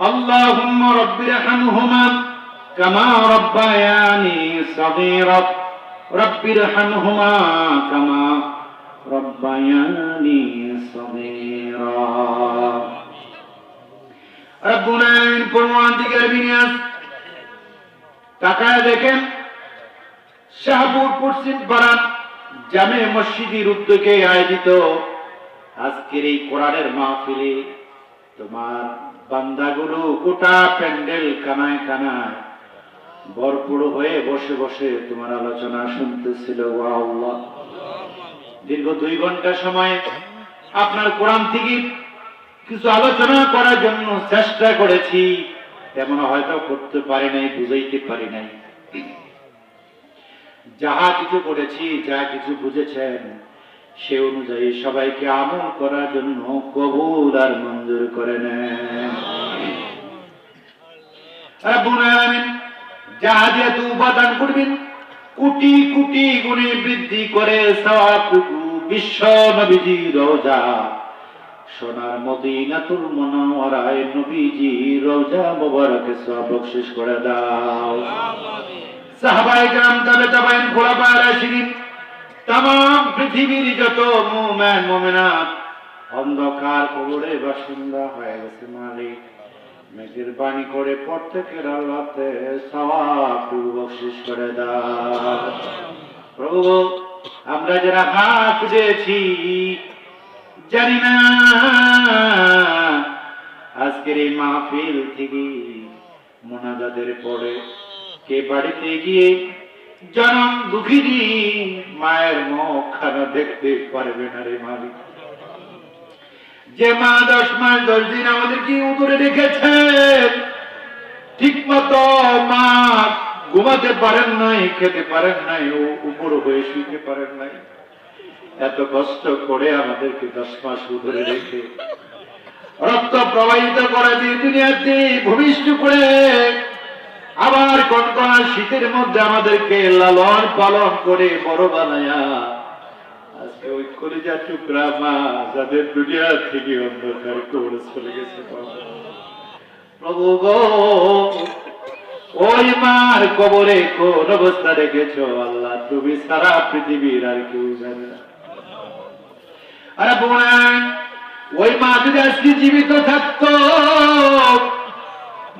اللهم رب ارحمهما كما ربياني صغيرا رب ارحمهما كما ربياني صغيرا ربنا من قرآن দিকের বিনিয়াস তাকায় দেখেন শাহপুর পশ্চিম পাড়া জামে মসজিদের উদ্যোগে আয়োজিত আজকের এই কোরআনের মাহফিলে তোমার বান্দাগুলো গোটা প্যান্ডেল কানায় কানায় ভরপুর হয়ে বসে বসে তোমার আলোচনা শুনতেছিল দীর্ঘ দুই ঘণ্টা সময় আপনার কোরআন থেকে কিছু আলোচনা করার জন্য চেষ্টা করেছি, তেমন হয়তো করতে পারি নাই, বুঝাইতে পারি নাই। যাহা কিছু করেছি, যা কিছু বুঝেছেন সে অনুযায়ী সবাইকে আমল করার জন্য কবুল আর মঞ্জুর করে নেন। যা যেহেতু উপাদান করবেন কোটি কোটি গুণে বৃদ্ধি করে বিশ্ব নবীজি রোজা সোনার মদিনাতুল মনোয়ারায় নবীজি রোজা মোবারকে সব বকশিস করে দাও। সাহাবায়ে গ্রাম তাবে তাবাইন ঘোড়া পায়রা তাম পৃথিবীর যত মুমিন, মুমিনাত অন্ধকার কবরে বাসিন্দা হয়ে গেছে মালিক। মেঘের বাণী করে প্রত্যেকের আল্লাহতে বকশিশ করে দাও। প্রভু আমরা যারা হাত দিয়েছি, জানি না আজকের এই মাহফিল থেকে মোনাজাদের পরে কে বাড়িতে গিয়ে জনম দুঃখিনী মায়ের মুখ খানা দেখতে পারবে না রে মালিক। যে মা দশ মাস দশ দিন আমাদেরকে উদরে রেখেছেন ঠিক মতো মা ঘুমাতে পারেন নাই, খেতে পারেন নাই, ও উপর হয়ে শুইতে পারেন নাই। এত কষ্ট করে আমাদেরকে দশ মাস উদরে রেখে রক্ত প্রবাহিত করে দিয়ে দুনিয়াতে ভূমিষ্ঠ করে আবার কনকনা শীতের মধ্যে আমাদেরকে লালন পালন করে বড় বানায়া। ওই মা কবরে কোন অবস্থা আল্লাহ, তুমি সারা পৃথিবীর আর কেউ আরে বোন ওই মা যদি আজকে জীবিত থাকতো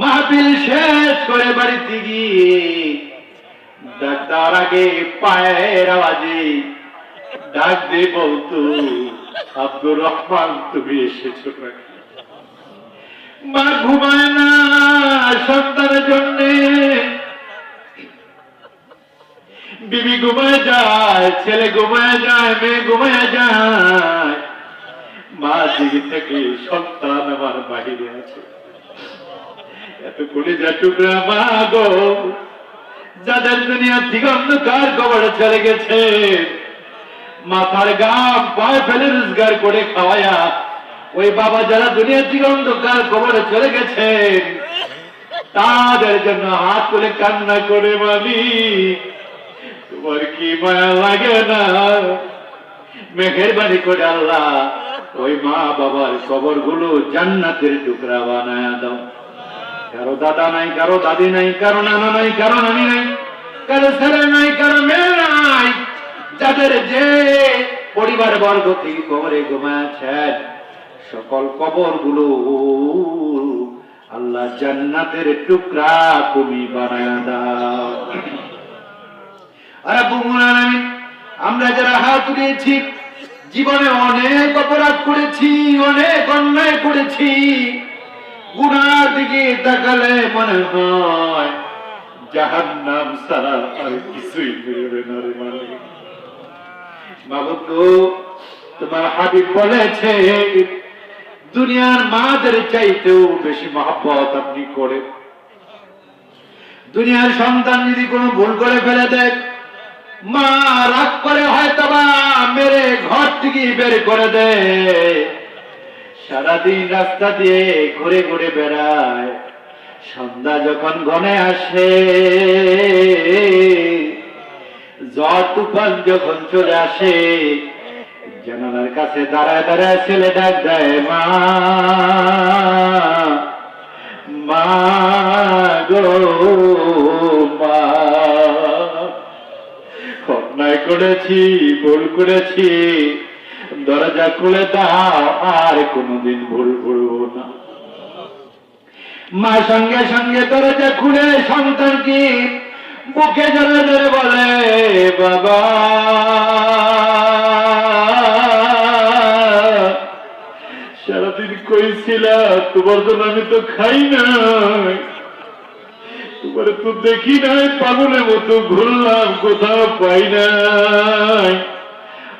মাহফিল শেষ করে বাড়িতে গিয়ে ডাক্তার আগে পায়ের আওয়াজে ডাক দিয়ে বলতো আব্দুর রহমান, তুমি এসেছ মা ঘুমায় না সন্তানের জন্য। বিবি ঘুমায় যায়, ছেলে ঘুমায় যায়, মেয়ে ঘুমায় যায়। মা দিকে থেকে সন্তান আমার বাহিরে আছে। এত করে টুকরা মা যাদের দুনিয়া থেকে অন্ধকার কবরে চলে গেছে, মাথার গাম পায়ে ফেলে রোজগার করে খাওয়ায়া, ওই বাবা যারা দুনিয়া থেকে অন্ধকার কবরে চলে গেছেন তাদের জন্য হাত তুলে কান্না করে মানি তোমার কি মায়া লাগে না? মেহেরবানি করে আল্লাহ, ওই মা বাবার কবরগুলো জান্নাতের টুকরা বানায় দাও। কারও দাদা নাই, কারও দাদি নাই, কারও নানা নাই, কারও নানি নাই, কারও ছেলে নাই, কারও মেয়ে নাই। যাদের যে পরিবার বর্গ থেকে কবরে ঘুমাচ্ছেন সকল কবরগুলো আল্লাহ জান্নাতের টুকরা তুমি বানায় দাও। আরে বুমুল আলামিন আমরা যারা হাত তুলেছি জীবনে অনেক অপরাধ করেছি, অনেক অন্যায় করেছি গুনার দিকে তাকালে মনে হয় জাহান নাম সারা আর কিছুই বেরোবে না রে মালিক। বাবু তোমার হাবিব বলেছে, দুনিয়ার মাদের চাইতেও বেশি মহাব্বত আপনি করে। দুনিয়ার সন্তান যদি কোনো ভুল করে ফেলে দেয়, মা রাগ করে হয়তো বা মেরে ঘর থেকে বের করে দেয়। সারাদিন রাস্তা দিয়ে ঘুরে ঘুরে বেড়ায়। সন্ধ্যা যখন ঘনে আসে ঝড় তুফান যখন চলে আসে, জানালার কাছে দাঁড়ায় দাঁড়ায় ছেলে ডাক দেয়, মা মা গো, মা। অন্যায় করেছি, ভুল করেছি দরজা খুলে দাও, আর কোনোদিন ভুল করব না। মা সঙ্গে সঙ্গে দরজা খুলে সন্তানকে বুকে জড়ে ধরে বলে, বাবা, সারাদিন কইছিল তোমার জন্য আমি তো খাই না তোমার তো দেখি নাই, পাগলের মতো ঘুরলাম, কোথাও পাই নাই।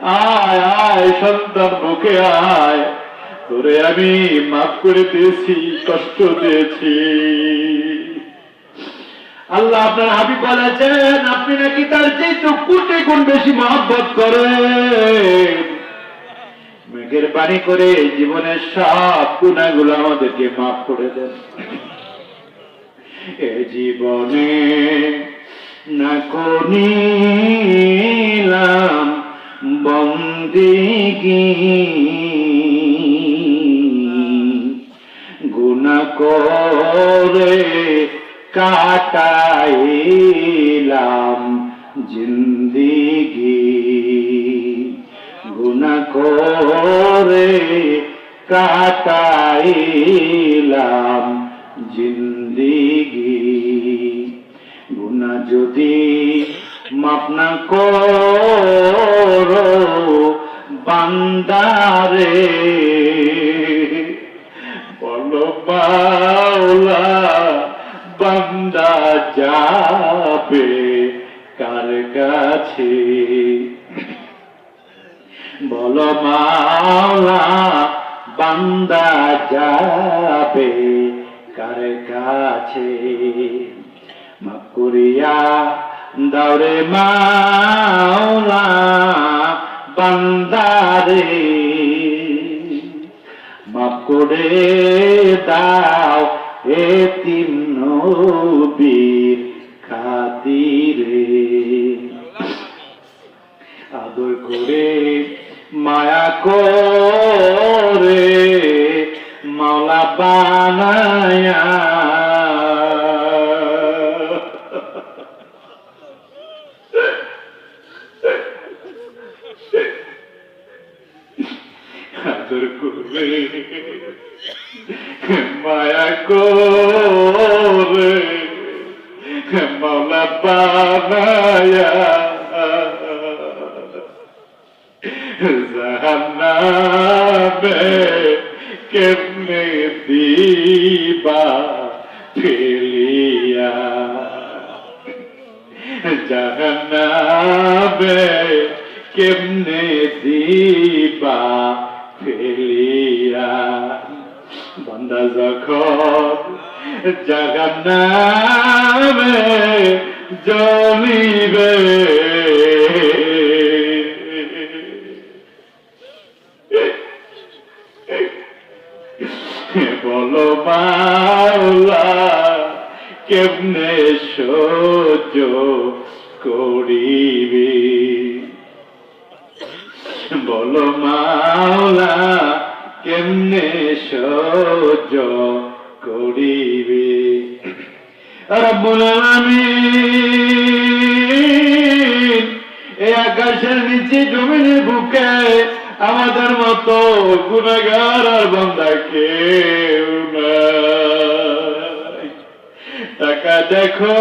আয় আয়, সন্তান বুকে আয়। তোরে আমি মাফ করে দিয়েছি, কষ্ট দিয়েছি। আল্লাহ আপনার হাবিব বলেছেন, আপনি নাকি তার চেয়ে তো কোটি গুণ বেশি মহব্বত করেন। মেঘের পানি করে জীবনের সব গুণাগুলো আমাদেরকে মাফ করে দেন। এ জীবনে না করিলাম বন্দিগি গুণা করে কাটাইলাম জিন্দিগি। গুণা করে কাটাইলাম জিন্দিগি। গুণা যদি মাপ না করো বান্দারে। বলো বাউলা, বান্দা যাবে কার কাছে? বলো মাওলা, বান্দা যাবে কার কাছে? মাফ দাওরে মাওলা, বান্দারে। মাফ করে দাও এ তিন খাতিরে। আদর করে, মায়া করে, মাওলা বানায়া আদর করে মায়া করে মাওলা বানায়া। জাহান্নামে কেমনে দিবা ফেলিয়া? জাহান্নামে কেমনে দিবা বান্দা যখন জাহান্নামে জ্বলিবে বলো মাওলা কেমনে সহ্য করিবে? বলো মাওলা কেমনে সহ্য করিবে? রব্বুল এই আকাশের নিচে জমিনের বুকে আমাদের মতো গুণাগার আর বান্দা কেউ টাকা দেখো,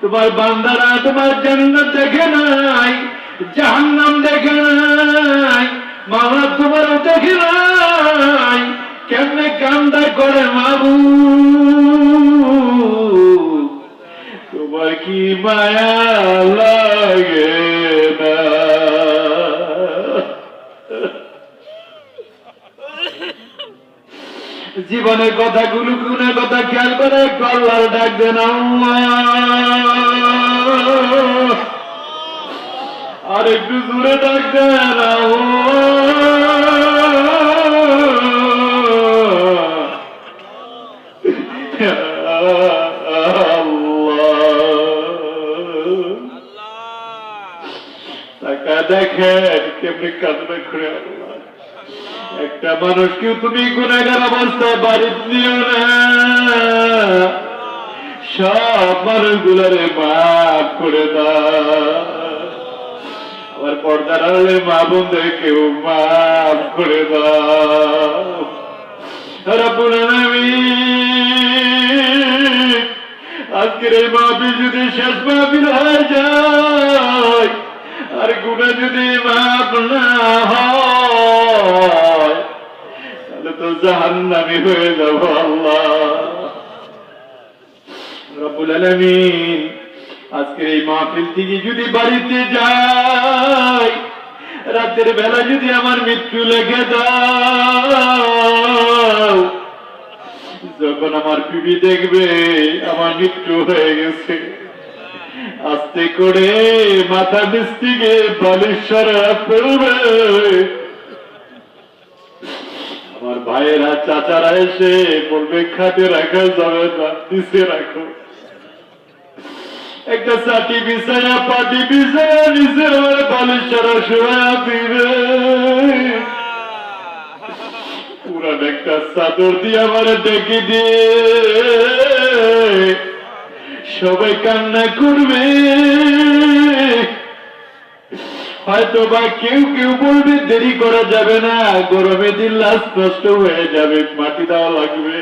তোমার বান্দারা তোমার জান্নাত দেখে নাই, জাহান্নাম দেখে নাই মামলা তোমারও দেখে নাই, কেমনে কান্দা করে মাবু তোমার কি মায়া লাগে না? জীবনের কথা গুলো গুণের কথা খেয়াল করে আল্লাহর ডাক আল্লাহ আর একটু দূরে ডাক দেন একটা মানুষকেও তুমি গুণাগার অবস্থায় বাড়ি দিও না। সব মানুষগুলোরে মাফ করে দাও। আমার পর্দার আড়ালে মা বোনদেরকেও মাফ করে দাও। রব্বুল আজকের এই মাহফিল যদি শেষ মাহফিল হয়ে যায়, আর গুণা যদি মাফ না হয় তো জাহান্নামি হয়ে যাব আল্লাহ। রব্বুল আলামিন, আজকের এই মাহফিল থেকে যদি বাড়িতে যাই, রাতের বেলা যদি আমার মৃত্যু লেগে দাও যখন আমার পিবি দেখবে আমার মৃত্যু হয়ে গেছে। আস্তে করে মাথা থেকে বালিশ্বরা ফেলবে। ভাইয়েরা চাচারা এসে বলবে, খাটে রাখা যাবে না, নিচে রাখো। একটা চাটি বিছায়া, পাটি বিছায়া নিচে আমার বালিশ্বরা শোয়া দিবে। পুরান একটা চাদর দিয়ে আমার ডেকে দিয়ে। সবাই কান্না করবে। হয়তো বা কেউ কেউ বলবে, দেরি করা যাবে না, গরমে দিন লাশ নষ্ট হয়ে যাবে, মাটি দেওয়া লাগবে।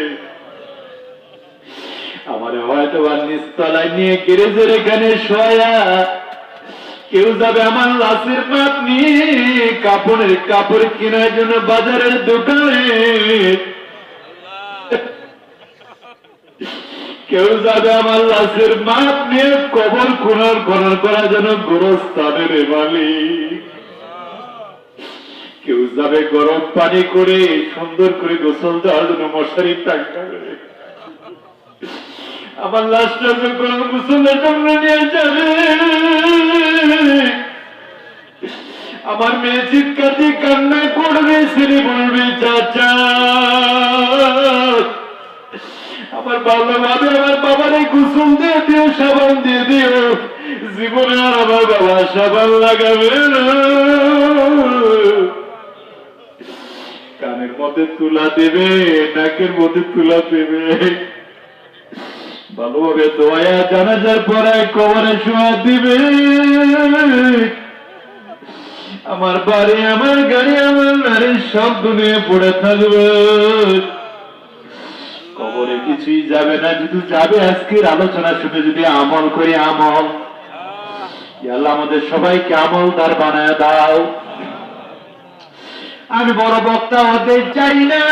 আমার হয়তো বা নিচতলায় নিয়ে গ্যারেজের এখানে সয়া কেউ যাবে আমার লাশের মাপ নিয়ে, কাপড়ের কাপড় কেনার জন্য বাজারের দোকানে। কেউ যাবে আমার লাশের মাপ নিয়ে কবর খোনার খনন করার জন্য গোরস্থানের মালিক। কেউ যাবে গরম পানি করে সুন্দর করে গোসল দেওয়ার জন্য মশারি টাকা আমার লাশটা যখন গোসলের জন্য নিয়ে যাবে। আমার মেয়ে চিৎকার দিয়ে কান্না করবে, সেরে বলবে, চাচা আমার ভালো ভাবে আমার বাবারে গোসল দিয়ে দিও সাবান দিয়ে দিও জীবনে আর আমার বাবা সাবান লাগাবে কানের মধ্যে তুলা দেবে, নাকের মধ্যে তুলা দেবে। ভালোভাবে দোয়া জানাজার পরে কবরে শোয়া দিবে। আমার বাড়ি, আমার গাড়ি, আমার নারী সব দুনিয়া পড়ে থাকবে। কবরে কিছুই যাবে না যদি যাবে আজকের আলোচনা শুনে যদি আমল করি, আমল। আল্লাহ, আমাদের সবাইকে আমল তার বানায় দাও। আমি বড় বক্তা হতে চাই না।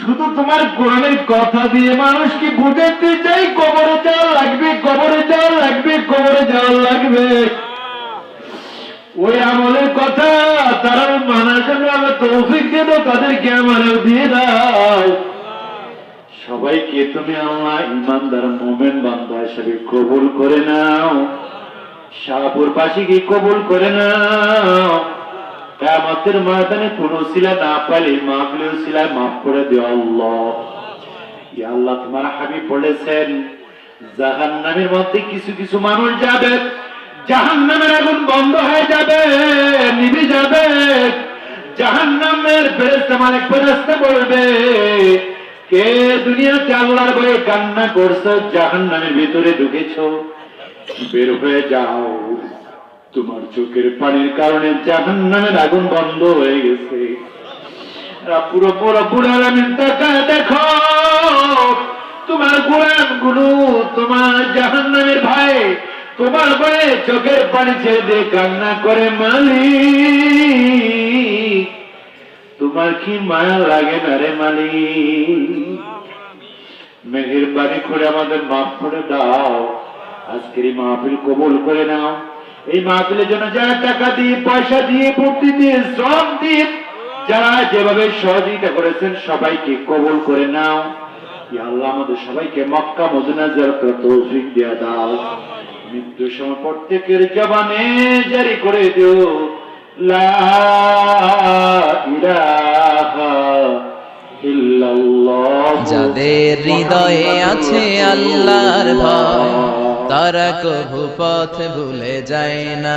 শুধু তোমার কোরআনের কথা দিয়ে মানুষকে বুঝাতে চাই, কবরে যাওয়া লাগবে, কবরে যাওয়া লাগবে, কবরে যাওয়া লাগবে। ওই আমলের কথা তারা মানার জন্য আমরা তৌফিক দেব তাদেরকে আমারও দিয়ে দাও। সবাইকে তুমি আল্লাহ ইমানদার মোমেন বান্দা হিসেবে কবুল করে নাও। শাহপুর পাশিকে কবুল করে নাও? কেমতের ময়দানে কোন শিলা না পাইলে মাহফিলের শিলায় মাফ করে দিও আল্লাহ। আল্লাহ তোমার হাবি বলেছেন জাহান নামের মধ্যে কিছু কিছু মানুষ যাবে জাহান নামের আগুন বন্ধ হয়ে যাবে, নিভে যাবে। জাহান নামের ফেরেস্তা মানে ফেরেস্তা বলবে কে দুনিয়াতে আল্লাহর ভয়ে কান্না করছ? জাহান নামের ভিতরে ঢুকেছো। বের হয়ে যাও। তোমার চোখের পানির কারণে জাহান নামের আগুন বন্ধ হয়ে গেছে। পুরো পুরো দেখো তোমার গোলামগুলো তোমার জাহান নামের ভাই তোমার চোখের পানি ছেড়ে কান্না করে মালিক। তোমার কি মায়া লাগে না রে মালিক? মেহেরবানি করে আমাদের মাফ করে দাও। আজকের মাহফিল কবুল করে নাও। এই মাহফিলের জন্য যা টাকা দিয়ে, পয়সা দিয়ে ভর্তি দিয়ে, শ্রম দিয়ে যারা যেভাবে সহযোগিতা করেছেন সবাইকে কবুল করে নাও। আল্লাহ, আমাদের সবাইকে মক্কা, মদিনা করার তৌফিক দিয়ে দাও। মৃত্যুর সময় প্রত্যেকের জবানে জারি করে দিও। লা ইলাহা ইল্লাল্লাহ যাদের হৃদয়ে আছে আল্লাহর ভয় তারা কভু পথ ভুলে যায় না।